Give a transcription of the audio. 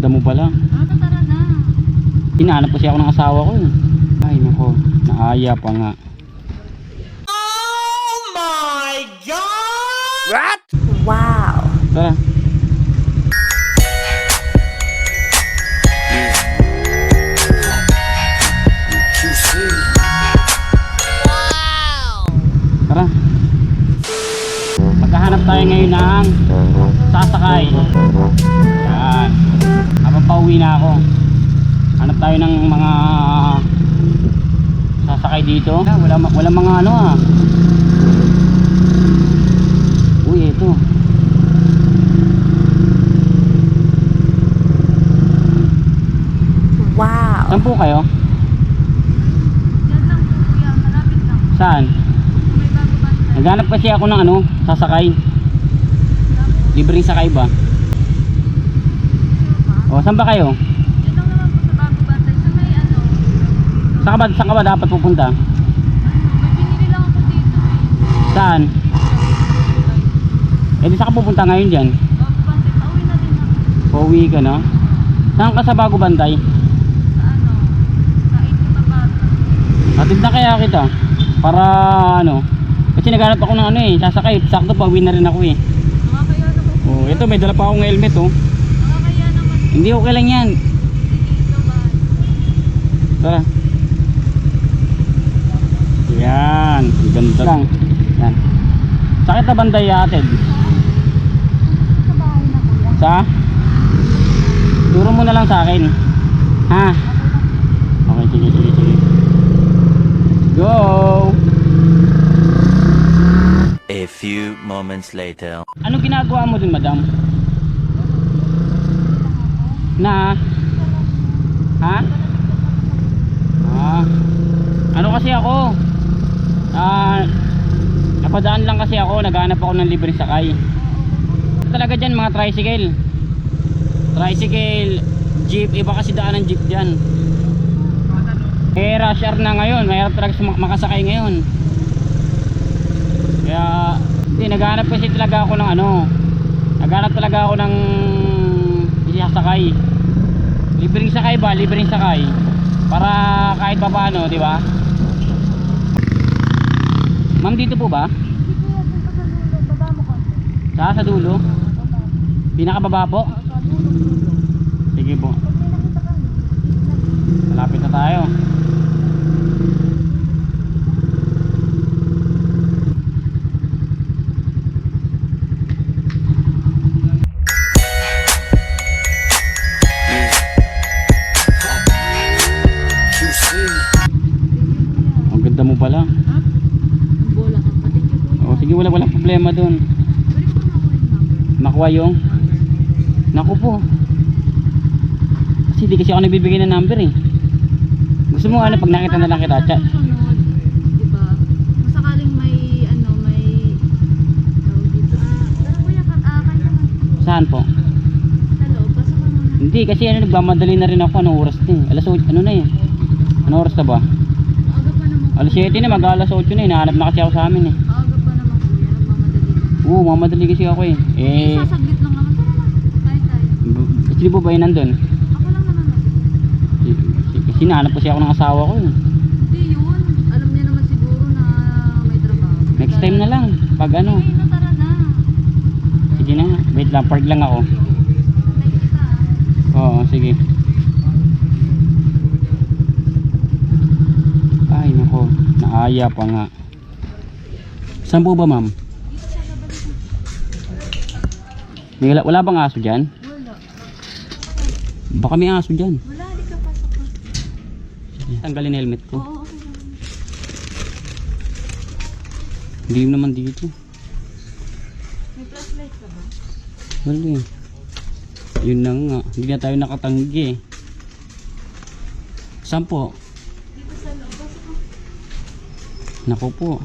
ganda mo pala. Ah, tara na. Hinahanap kasi ako ng asawa ko eh. Ay nako, naaya pa nga. Wow. Tara. Tara. Maghahanap tayo ngayon ng sasakay. Pauwi na ako. Hanap tayo ng mga sasakay dito. Ah, Wala, wala mga ano ah. Uy, ito. Wow. Saan po kayo? Saan? May bago ba? Naghanap kasi ako ng ano, sasakay. Libreng sakay ba? O, saan ba kayo? Yan lang naman po sa bago bantay. Sa may ano, Saan ka ba, saan ka ba dapat pupunta? ano, may binili lang ako dito eh. Saan? Eh, di saan ka pupunta ngayon dyan? Bago bantay, pauwi na din ako. Pauwi ka na? Saan ka sa bago bantay? Sa ano, sa 80 Tabata. Hatid na kaya kita. Para ano, kasi naghanap ako ng ano eh, sasakay. Sakto, pauwi na rin ako eh. Nakakaya naman po. Oh, ito, may dala pa akong helmet oh. Hindi okay lang yan. Tara. Yan. Ganda lang. Yan. Sakit na banday atid. Sa? Turo mo na lang sa akin. Ha? Okay, sige, sige, sige. Go! A few moments later. Anong ginagawa mo dun, madam? Na? Ha? Ah. Ano kasi ako? Ah, napadaan lang kasi ako, naghanap ako ng libre sakay. Talaga dyan mga tricycle. Tricycle, jeep, iba kasi daan ng jeep dyan. Eh, rush hour na ngayon, mahirap talaga makasakay ngayon. Kaya, hindi, naghanap kasi talaga ako ng ano, naghanap talaga ako ng isasakay. Libreng sakay ba? Libreng sakay. Para kahit pa paano, di ba? Ma'am, dito po ba? Sa. Sa dulo? Baba. Pinakababa po? Sige po. Malapit na tayo. Ang ganda mo pala. Ha? Bola ka. Pati ko kuya. O sige, wala walang problema doon. Nakuha yung Naku po. Kasi di kasi ako nagbibigay ng number eh. Gusto mo ano pag nakita na lang kita, chat. Saan po? Loob, pasok ka muna. Hindi kasi ano nagmamadali na rin ako anong oras na eh. Alas 8, ano na eh. Anong oras na ba? Alas 7 na, mag alas 8 na eh. Nahanap na kasi ako sa amin eh. Aga pa naman kuya, nagmamadali ka na. Oo, mamadali kasi ako eh. Eh, Sasaglit lang naman. Tara na. Kain tayo. b- sino po ba yun nandun? Ako lang naman. Si- si- Kasi nahanap kasi ako ng asawa ko eh. Hindi yun. Alam niya naman siguro na may trabaho. Next time na lang. Pag ano. Sige na, tara na. Sige na. Wait lang, park lang ako. Kita. ah. Oo, sige. Ay, Naaya pa nga. Saan po ba, ma'am? Wala, wala bang aso dyan? Wala. Baka may aso dyan. Wala, di ka pasok. Sige, tanggalin helmet ko. Oo, okay. Hindi naman dito. May flashlight ka ba? Wala eh. Yun na nga. Hindi na tayo nakatanggi eh. Saan po? Nako po.